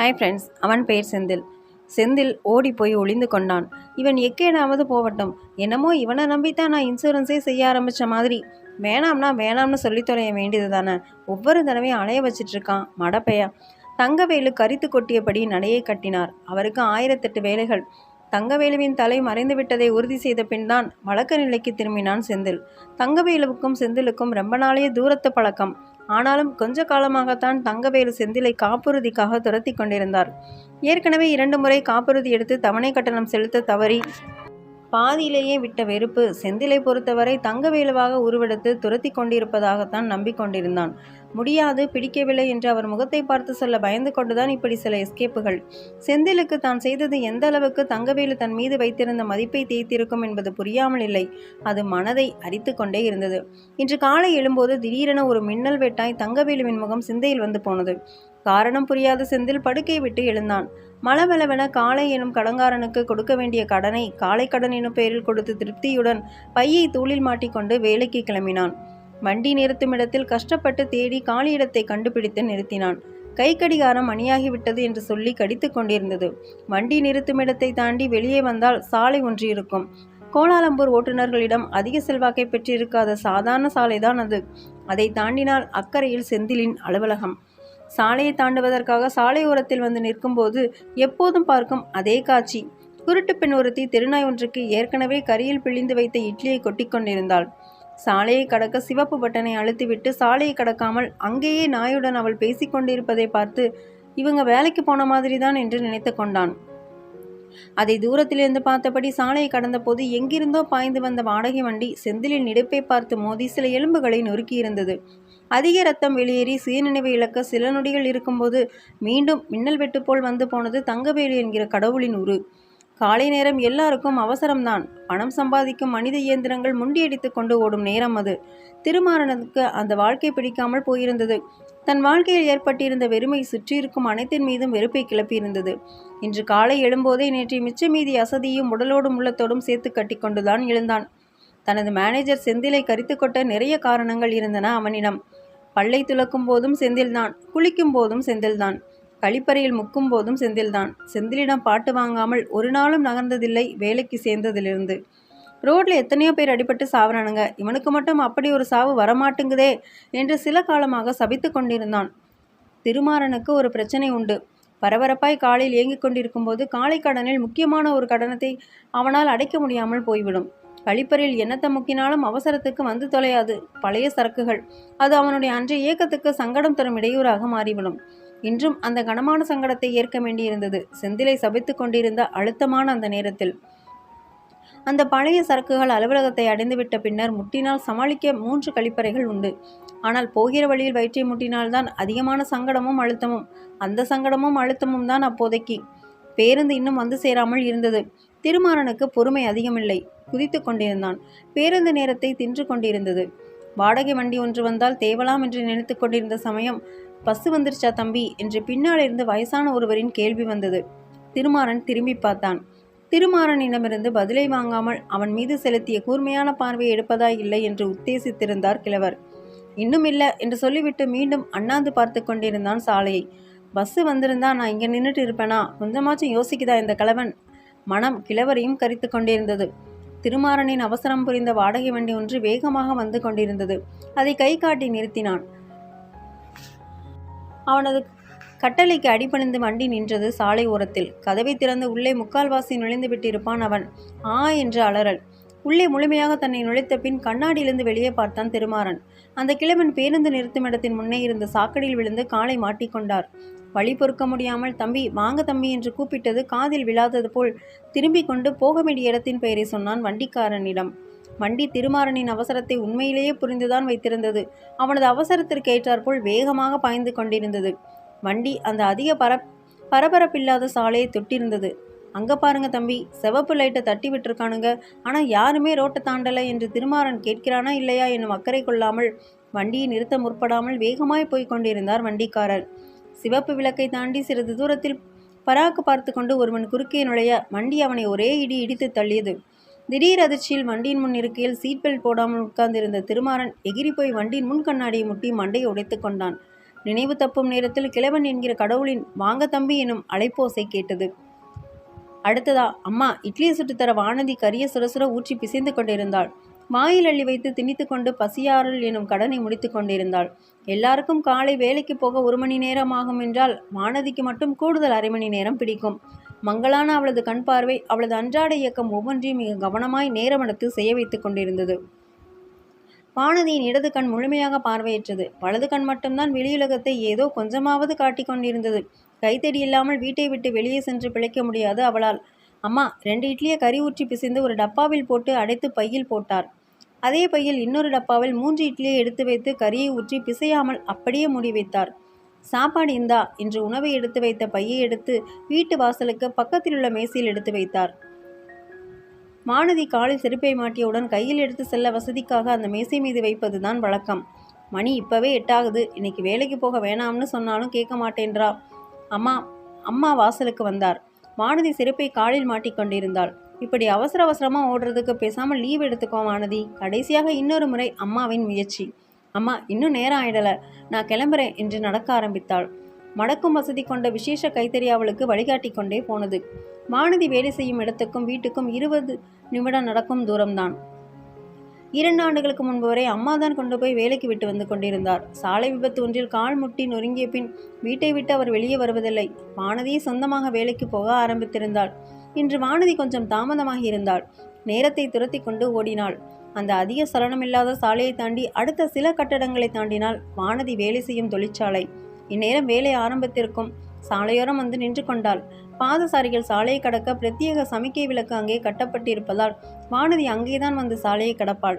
Hi friends அவன் பெயர் செந்தில். செந்தில் ஓடி போய் ஒளிந்து கொண்டான். இவன் எக்கேடாவது போகட்டும். என்னமோ இவனை நம்பித்தான் நான் இன்சூரன்ஸே செய்ய ஆரம்பித்த மாதிரி. வேணாம்னா வேணாம்னு சொல்லி தொலைய வேண்டியது தானே. ஒவ்வொரு தடவையும் அலைய வச்சிட்டு இருக்கான். மடப்பையா. தங்கவேலு கரித்து கொட்டியபடி நடையை கட்டினார். அவருக்கு ஆயிரத்தெட்டு வேலைகள். தங்கவேலுவின் தலை மறைந்து விட்டதை உறுதி செய்த பின்தான் வழக்க நிலைக்கு திரும்பினான் செந்தில். தங்கவேலுவுக்கும் செந்திலுக்கும் ரொம்ப நாளைய தூரத்து பழக்கம். ஆனாலும் கொஞ்ச காலமாகத்தான் தங்கவேலு செந்திலை காப்புறுதிக்காக துரத்தி கொண்டிருந்தார். ஏற்கனவே இரண்டு முறை காப்புறுதி எடுத்து தவணை கட்டணம் செலுத்த தவறி பாதியிலேயே விட்ட வெறுப்பு செந்திலை பொறுத்தவரை தங்கவேலுவாக உருவெடுத்து துரத்தி கொண்டிருப்பதாகத்தான் நம்பிக்கொண்டிருந்தான். முடியாது பிடிக்கவில்லை என்று அவர் முகத்தை பார்த்து சொல்ல பயந்து கொண்டுதான் இப்படி சில எஸ்கேப்புகள் செந்திலுக்கு தான் செய்தது எந்த அளவுக்கு தங்கவேலு தன் மீது வைத்திருந்த மதிப்பை தேய்த்திருக்கும் என்பது புரியாமல் இல்லை. அது மனதை அரித்து கொண்டே இருந்தது. இன்று காலை எழும்போது திடீரென ஒரு மின்னல் வெட்டாய் தங்கவேலுவின் முகம் சிந்தையில் வந்து போனது. காரணம் புரியாத செந்தில் படுக்கை விட்டு எழுந்தான். மலமளவென காளை எனும் கடங்காரனுக்கு கொடுக்க வேண்டிய கடனை காளை கடன் எனும் பெயரில் கொடுத்து திருப்தியுடன் பையை தூளில் மாட்டிக்கொண்டு வேலைக்கு கிளம்பினான். வண்டி நிறுத்தும் இடத்தில் கஷ்டப்பட்டு தேடி காலியிடத்தை கண்டுபிடித்து நிறுத்தினான். கை கடிகாரம் அணியாகிவிட்டது என்று சொல்லி கடித்து கொண்டிருந்தது. வண்டி நிறுத்தும் இடத்தை தாண்டி வெளியே வந்தால் சாலை ஒன்று இருக்கும் கோலாலம்பூர் ஓட்டுநர்களிடம் அதிக செல்வாக்கை பெற்றிருக்காத சாதாரண சாலைதான் அது. அதை தாண்டினால் அக்கறையில் செந்திலின் அலுவலகம். சாலையை தாண்டுவதற்காக சாலையோரத்தில் வந்து நிற்கும்போது எப்போதும் பார்க்கும் அதே காட்சி. குருட்டு பெண் ஒருத்தி திருநாய் ஒன்றுக்கு ஏற்கனவே கரியில் பிழிந்து வைத்த இட்லியை கொட்டிக்கொண்டிருந்தாள். சாலையை கடக்க சிவப்பு பட்டனை அழுத்திவிட்டு சாலையை கடக்காமல் அங்கேயே நாயுடன் அவள் பேசிக்கொண்டிருப்பதை பார்த்து இவங்க வேலைக்கு போன மாதிரிதான் என்று நினைத்து கொண்டான். அதை தூரத்திலிருந்து பார்த்தபடி சாலையை கடந்தபோது எங்கிருந்தோ பாய்ந்து வந்த வாடகை வண்டி செந்திலின் இடுப்பை பார்த்து மோதி சில எலும்புகளை நொறுக்கியிருந்தது. அதிக ரத்தம் வெளியேறி சுயநினைவை இழக்க சில நொடிகள் இருக்கும்போது மீண்டும் மின்னல் வெட்டு போல் வந்து போனது தங்கவேலு என்கிற கடவுளின் உரு. காலை நேரம் எல்லாருக்கும் அவசரம்தான். பணம் சம்பாதிக்கும் மனித இயந்திரங்கள் முண்டியடித்து கொண்டு ஓடும் நேரம் அது. திருமாறனுக்கு அந்த வாழ்க்கை பிடிக்காமல் போயிருந்தது. தன் வாழ்க்கையில் ஏற்பட்டிருந்த வெறுமை சுற்றியிருக்கும் அனைத்தின் மீதும் வெறுப்பை கிளப்பியிருந்தது. இன்று காலை எழும்போதே நேற்று மிச்ச மீதி அசதியும் உடலோடும் உள்ளத்தோடும் சேர்த்து கட்டிக்கொண்டுதான் எழுந்தான். தனது மேனேஜர் செந்திலை கரித்து கொட்ட நிறைய காரணங்கள் இருந்தன அவனிடம். பல்லை துலக்கும் போதும் செந்தில்தான் குளிக்கும் போதும் செந்தில்தான். கழிப்பறையில் முக்கும் போதும் செந்தில்தான். செந்திலிடம் பாட்டு வாங்காமல் ஒரு நாளும் நகர்ந்ததில்லை வேலைக்கு சேர்ந்ததிலிருந்து. ரோட்ல எத்தனையோ பேர் அடிபட்டு சாவறானுங்க. இவனுக்கு மட்டும் அப்படி ஒரு சாவு வரமாட்டேங்குதே என்று சில காலமாக சபித்து கொண்டிருந்தான். திருமாறனுக்கு ஒரு பிரச்சனை உண்டு. பரபரப்பாய் காலையில் இயங்கிக் கொண்டிருக்கும் போது காலை கடனில் முக்கியமான ஒரு கடனத்தை அவனால் அடைக்க முடியாமல் போய்விடும். கழிப்பறையில் என்னத்தை முக்கினாலும் அவசரத்துக்கு வந்து தொலையாது. பழைய சரக்குகள். அது அவனுடைய அன்றைய இயக்கத்துக்கு சங்கடம் தரும் இடையூறாக மாறிவிடும். இன்றும் அந்த கனமான சங்கடத்தை ஏற்க வேண்டியிருந்தது. செந்திலை சபித்து கொண்டிருந்த அழுத்தமான அந்த நேரத்தில். அந்த பழைய சரக்குகள் அலுவலகத்தை அடைந்துவிட்ட பின்னர் முட்டினால் சமாளிக்க மூன்று கழிப்பறைகள் உண்டு. ஆனால் போகிற வழியில் வயிற்றை முட்டினால்தான் அதிகமான சங்கடமும் அழுத்தமும் அந்த சங்கடமும் அழுத்தமும் தான் அப்போதைக்கு. பேருந்து இன்னும் வந்து சேராமல் இருந்தது. திருமாறனுக்கு பொறுமை அதிகமில்லை. குதித்து கொண்டிருந்தான். பேருந்து நேரத்தை தின்று கொண்டிருந்தது. வாடகை வண்டி ஒன்று வந்தால் தேவலாம் என்று நினைத்து கொண்டிருந்த சமயம் பஸ்ஸு வந்துருச்சா தம்பி? என்று பின்னாலிருந்து வயசான ஒருவரின் கேள்வி வந்தது. திருமாறன் திரும்பி பார்த்தான். திருமாறனிடமிருந்து பதிலை வாங்காமல் அவன் மீது செலுத்திய கூர்மையான பார்வையை எடுப்பதா இல்லை என்று உத்தேசித்திருந்தார் கிழவர். இன்னும் இல்லை என்று சொல்லிவிட்டு மீண்டும் அண்ணாந்து பார்த்து கொண்டிருந்தான் சாலையை. பஸ்ஸு வந்திருந்தா நான் இங்கே நின்றுட்டு இருப்பேனா? கொஞ்சமாச்சும் யோசிக்குதா இந்த கிழவன்? மனம் கிழவரையும் கரித்து கொண்டிருந்தது. திருமாறனின் அவசரம் புரிந்த வாடகை வண்டி ஒன்று வேகமாக வந்து கொண்டிருந்தது. அதை கை காட்டி நிறுத்தினான். அவனது கட்டளைக்கு அடிபணிந்து வண்டி நின்றது சாலை ஓரத்தில். கதவை திறந்து உள்ளே முக்கால்வாசி நுழைந்து விட்டிருப்பான் அவன். ஆ என்று அலறல். உள்ளே முழுமையாக தன்னை நுழைத்த பின் கண்ணாடியிலிருந்து வெளியே பார்த்தான் திருமாறன். அந்த கிழவன் பேருந்து நிறுத்தும் இடத்தின் முன்னே இருந்த சாக்கடையில் விழுந்து காலை மாட்டிக்கொண்டார் வழி பொறுக்க முடியாமல் தம்பி வாங்க தம்பி என்று கூப்பிட்டது காதில் விழாதது போல் திரும்பிக் கொண்டு போக வேண்டிய இடத்தின் பெயரை சொன்னான் வண்டிக்காரனிடம். வண்டி திருமாறனின் அவசரத்தை உண்மையிலேயே புரிந்துதான் வைத்திருந்தது. அவனது அவசரத்திற்கு ஏற்றாற்போல் வேகமாக பாய்ந்து கொண்டிருந்தது. வண்டி அந்த அதிக பர பரபரப்பில்லாத சாலையை தொட்டிருந்தது. அங்க பாருங்க தம்பி சிவப்பு லைட்டை தட்டி விட்டுருக்கானுங்க. ஆனால் யாருமே ரோட்டை தாண்டலை என்று திருமாறன் கேட்கிறானா இல்லையா என்னும் அக்கறை கொள்ளாமல் வண்டியை நிறுத்த முற்படாமல் வேகமாய் போய் கொண்டிருந்தார் வண்டிக்காரர். சிவப்பு விளக்கை தாண்டி சிறிது தூரத்தில் பராக்கு பார்த்து கொண்டு ஒருவன் குறுக்கே நுழைய வண்டி அவனை ஒரே இடி இடித்து தள்ளியது. திடீர் அதிர்ச்சியில் வண்டியின் முன் இருக்கையில் சீட் பெல்ட் போடாமல் உட்கார்ந்திருந்த திருமாறன் எகிரி போய் வண்டியின் முன் கண்ணாடியை முட்டி மண்டையை உடைத்து கொண்டான். நினைவு தப்பும் நேரத்தில் கிழவன் என்கிற கடவுளின் வாங்க தம்பி எனும் அழைப்போசை கேட்டது. அடுத்ததா அம்மா இட்லியை சுட்டுத்தர வானதி கரிய சுரசுர ஊற்றி பிசைந்து கொண்டிருந்தாள். வாயில் அள்ளி வைத்து திணித்து கொண்டு பசியாறல் எனும் கடனை முடித்து கொண்டிருந்தாள். எல்லாருக்கும் காலை வேலைக்கு போக ஒரு மணி நேரம் ஆகும் என்றால் வானதிக்கு மட்டும் கூடுதல் அரை மணி நேரம் பிடிக்கும். மங்களான அவளது கண் பார்வை அவளது அன்றாட இயக்கம் ஒவ்வொன்றையும் மிக கவனமாய் நேரமெடுத்து செய்ய வைத்துக் கொண்டிருந்தது. வானதியின் இடது கண் முழுமையாக பார்வையற்றது. வலது கண் மட்டும்தான் வெளியுலகத்தை ஏதோ கொஞ்சமாவது காட்டிக் கொண்டிருந்தது. கைத்தடி இல்லாமல் வீட்டை விட்டு வெளியே சென்று பிழைக்க முடியாது அவளால். அம்மா ரெண்டு இட்லியை கறி ஊற்றி பிசைந்து ஒரு டப்பாவில் போட்டு அடைத்து பையில் போட்டார். அதே பையில் இன்னொரு டப்பாவில் மூன்று இட்லியை எடுத்து வைத்து கறியை ஊற்றி பிசையாமல் அப்படியே மூடி வைத்தார். சாப்பாடு இந்தா என்று உணவை எடுத்து வைத்த பையை எடுத்து வீட்டு வாசலுக்கு பக்கத்தில் உள்ள மேசையில் எடுத்து வைத்தார். மானதி காலில் செருப்பை மாட்டியவுடன் கையில் எடுத்து செல்ல வசதிக்காக அந்த மேசை மீது வைப்பதுதான் வழக்கம். மணி இப்பவே எட்டாகுது. இன்னைக்கு வேலைக்கு போக வேணாம்னு சொன்னாலும் கேட்க மாட்டேன்றா. அம்மா அம்மா வாசலுக்கு வந்தார். வானதி செருப்பை காலில் மாட்டிக்கொண்டிருந்தாள் இப்படி அவசர அவசரமாக ஓடுறதுக்கு பேசாமல் லீவ் எடுத்துக்கோ வானதி கடைசியாக இன்னொரு முறை அம்மாவின் முயற்சி. அம்மா இன்னும் நேரம் ஆயிடல. நான் கிளம்புறேன் என்று நடக்க ஆரம்பித்தாள். மடக்கும் வசதி கொண்ட விசேஷ கைத்தறி அவளுக்கு வழிகாட்டி கொண்டே போனது. வானதி வேலை செய்யும் இடத்துக்கும் வீட்டுக்கும் இருபது நிமிடம் நடக்கும் தூரம்தான். இரண்டு ஆண்டுகளுக்கு முன்பு வரை அம்மாதான் கொண்டு போய் வேலைக்கு விட்டு வந்து கொண்டிருந்தார். சாலை விபத்து ஒன்றில் கால் முட்டி நொறுங்கிய பின் வீட்டை விட்டு அவர் வெளியே வருவதில்லை. வானதியை சொந்தமாக வேலைக்கு போக ஆரம்பித்திருந்தாள். இன்று வானதி கொஞ்சம் தாமதமாகி இருந்தாள். நேரத்தை துரத்தி கொண்டு ஓடினாள். அந்த அதிக சலனமில்லாத சாலையை தாண்டி அடுத்த சில கட்டடங்களை தாண்டினால் வானதி வேலை செய்யும் தொழிற்சாலை. இந்நேரம் வேலை ஆரம்பித்திருக்கும் சாலையோரம் வந்து நின்று கொண்டாள். பாதசாரிகள் சாலையை கடக்க பிரத்யேக சமிக்கை விளக்கு அங்கே கட்டப்பட்டிருப்பதால் வானதி அங்கேதான் வந்து சாலையை கடப்பாள்.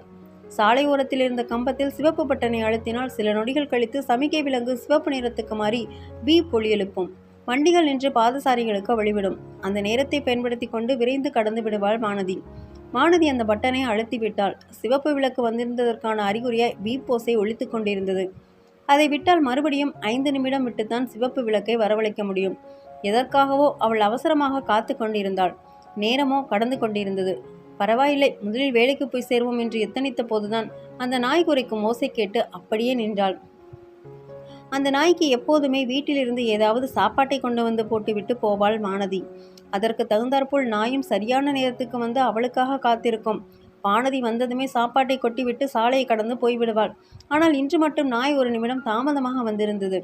சாலை ஓரத்தில் இருந்த கம்பத்தில் சிவப்பு பட்டனை அழுத்தினால் சில நொடிகள் கழித்து சமிக்கை விலங்கு சிவப்பு நிறத்துக்கு மாறி பி பொலி எழுப்பும். வண்டிகள் நின்று பாதசாரிகளுக்கு வழிவிடும். அந்த நேரத்தை பயன்படுத்தி கொண்டு விரைந்து கடந்து விடுவாள் வானதி. வானதி அந்த பட்டனை அழுத்தி விட்டாள். சிவப்பு விளக்கு வந்திருந்ததற்கான அறிகுறியாய் பீப் ஓசை ஒழித்து கொண்டிருந்தது. அதை விட்டால் மறுபடியும் ஐந்து நிமிடம் விட்டுத்தான் சிவப்பு விளக்கை வரவழைக்க முடியும். எதற்காகவோ அவள் அவசரமாக காத்து கொண்டிருந்தாள். நேரமோ கடந்து கொண்டிருந்தது. பரவாயில்லை முதலில் வேலைக்கு போய் சேர்வோம் என்று எத்தனித்த போதுதான் அந்த நாய் குறைக்கும் ஓசை கேட்டு அப்படியே நின்றாள். அந்த நாய்க்கு எப்போதுமே வீட்டிலிருந்து ஏதாவது சாப்பாட்டை கொண்டு வந்து போட்டுவிட்டு போவாள் வானதி அதற்கு தகுந்தாற்போல் நாயும் சரியான நேரத்துக்கு வந்து அவளுக்காக காத்திருக்கும். வானதி வந்ததுமே சாப்பாட்டை கொட்டிவிட்டு சாலையை கடந்து போய்விடுவாள். ஆனால் இன்று மட்டும் நாய் ஒரு நிமிடம் தாமதமாக வந்திருந்தது.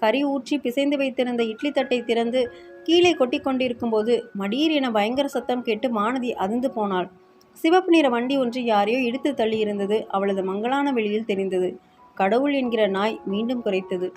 கறி ஊற்றி பிசைந்து வைத்திருந்த இட்லி தட்டை திறந்து கீழே கொட்டி கொண்டிருக்கும் போது மடீர் என பயங்கர சத்தம் கேட்டு வானதி அதிர்ந்து போனாள். சிவப்பு நிற வண்டி ஒன்று யாரையோ இடித்து தள்ளியிருந்தது. அவளது மங்களான வெளியில் தெரிந்தது. கடவுள் என்கிற நாய் மீண்டும் குறைத்தது